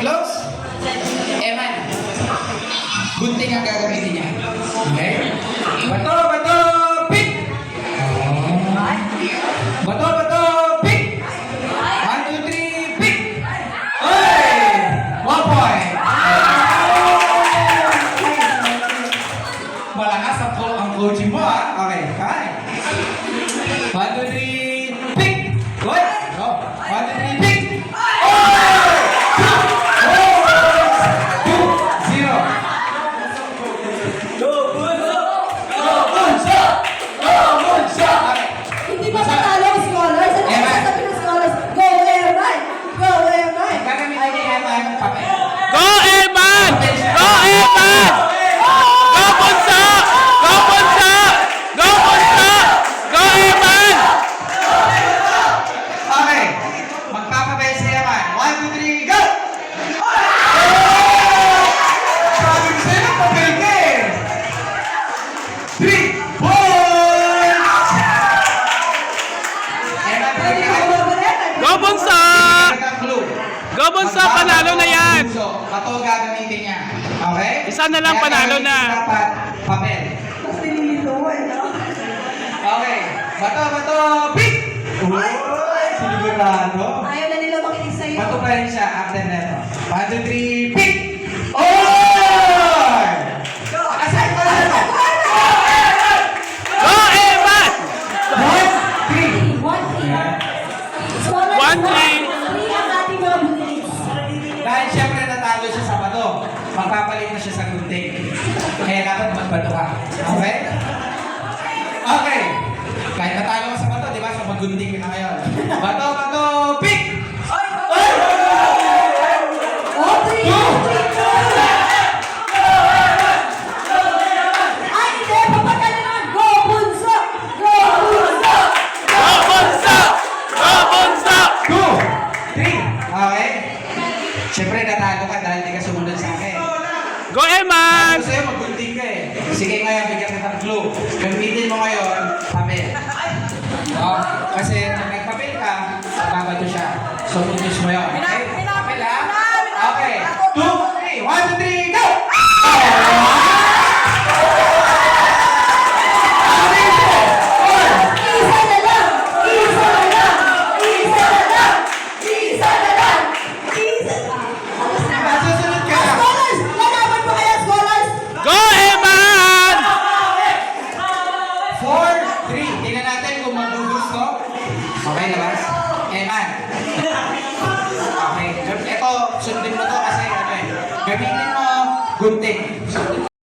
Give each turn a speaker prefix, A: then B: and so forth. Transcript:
A: close. Eman. Gunting ang gagamitin niya. Okay? Bato, bato, pick! Bato, bato, pick! One, two, three, pick! Oy! One point! Malakas ang, co- ang coaching mo, ha? Okay, fine. One, two, three,
B: পাবে Bunso! Panalo na yan!
A: So, bato gagamitin niya. Okay?
B: Isa na lang,
A: Kaya
B: panalo na.
A: Dapat papel.
C: Mas nililito eh, no?
A: Okay. Bato, bato, pick! Uy! Sigurado.
C: Ayaw na nila makinig sa'yo.
A: Bato pa rin siya after neto. One, two, three, pick! Magpapalit na siya sa gunting. Kaya dapat magbato ka. Okay? Okay. Kahit natalo ka sa bato, di ba? So maggunting ka na ngayon. Bato, bato, pick!
C: Three. Ay, hindi. Papagana naman. Go, Bunso! Go,
B: Go, Eman!
A: Ano sa'yo, maggunting ka eh. Sige ngayon, bigyan kita ng clue. Gamitin mo ngayon, papel. Oh, kasi nung nagpapel ka, babato siya. So, tutus mo yun. Okay? Three. Tingnan natin kung magugusto. Okay, labas? Eman. Okay. Ito, sundin mo to kasi ano eh. Gamitin mo gunting.